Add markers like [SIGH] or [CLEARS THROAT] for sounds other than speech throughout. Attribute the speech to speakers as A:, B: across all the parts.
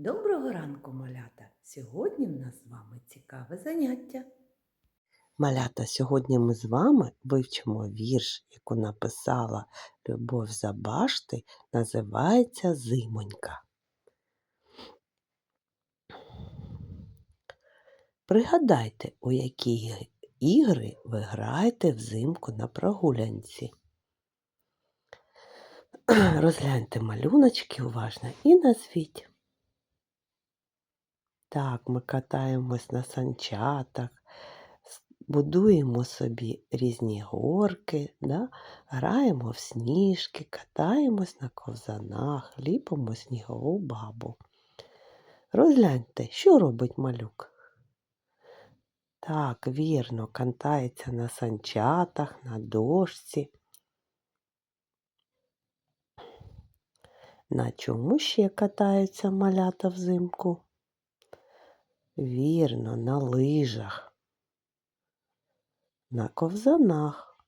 A: Доброго ранку, малята! Сьогодні в нас з вами цікаве заняття.
B: Малята, сьогодні ми з вами вивчимо вірш, яку написала Любов Забашти, називається Зимонька. Пригадайте, у які ігри ви граєте взимку на прогулянці. [CLEARS THROAT] Розгляньте малюночки уважно і назвіть. Так, ми катаємось на санчатах, будуємо собі різні горки, да? граємо в сніжки, катаємось на ковзанах, ліпимо снігову бабу. Розгляньте, що робить малюк. Так, вірно, катається на санчатах, на дошці. На чому ще катаються малята взимку? Вірно, на лижах, на ковзанах.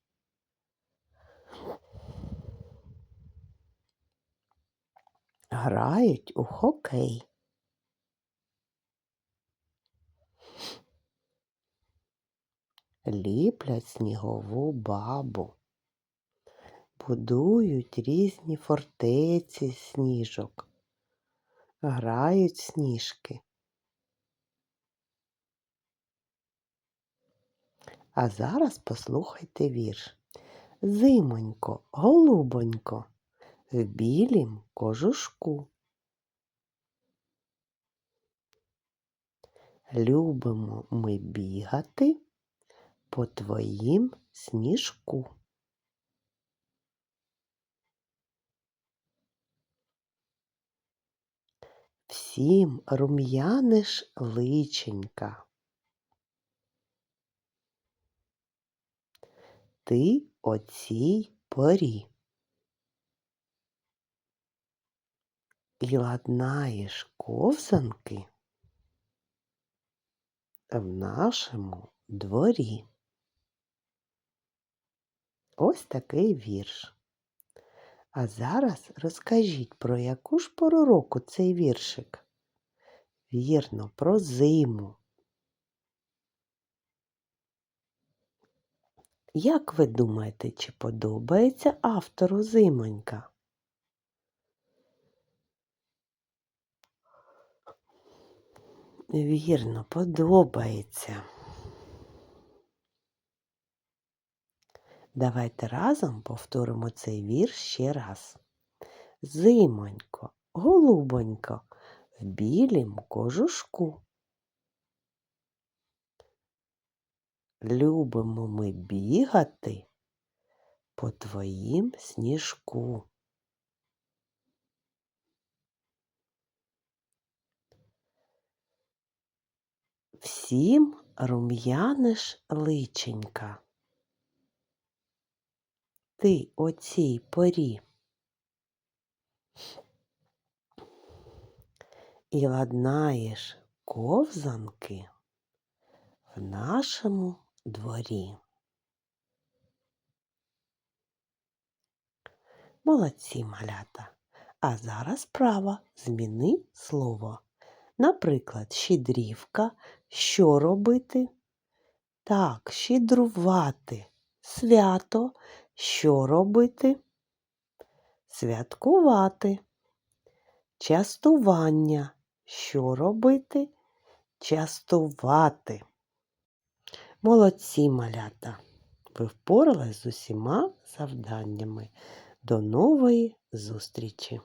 B: Грають у хокей. Ліплять снігову бабу. Будують різні фортеці сніжок. Грають сніжки. А зараз послухайте вірш. Зимонько, голубонько, в білім кожушку. Любимо ми бігати по твоїм сніжку. Всім рум'яниш личенька. Ти о цій порі. І ладнаєш ковзанки в нашому дворі. Ось такий вірш. А зараз розкажіть, про яку ж пору року цей віршик? Вірно, про зиму. Як ви думаєте, чи подобається автору зимонька? Вірно, подобається. Давайте разом повторимо цей вірш ще раз. Зимонько, голубонько, в білім кожушку. Любимо ми бігати по твоїм сніжку. Всім рум'яниш личенька. Ти о цій порі. І ладнаєш ковзанки в нашому дворі. Молодці малята. А зараз права зміни слово. Наприклад, щедрівка. Що робити? Так, щедрувати. Свято. Що робити? Святкувати. Частування. Що робити? Частувати. Молодці малята. Ви впорались з усіма завданнями. До нової зустрічі!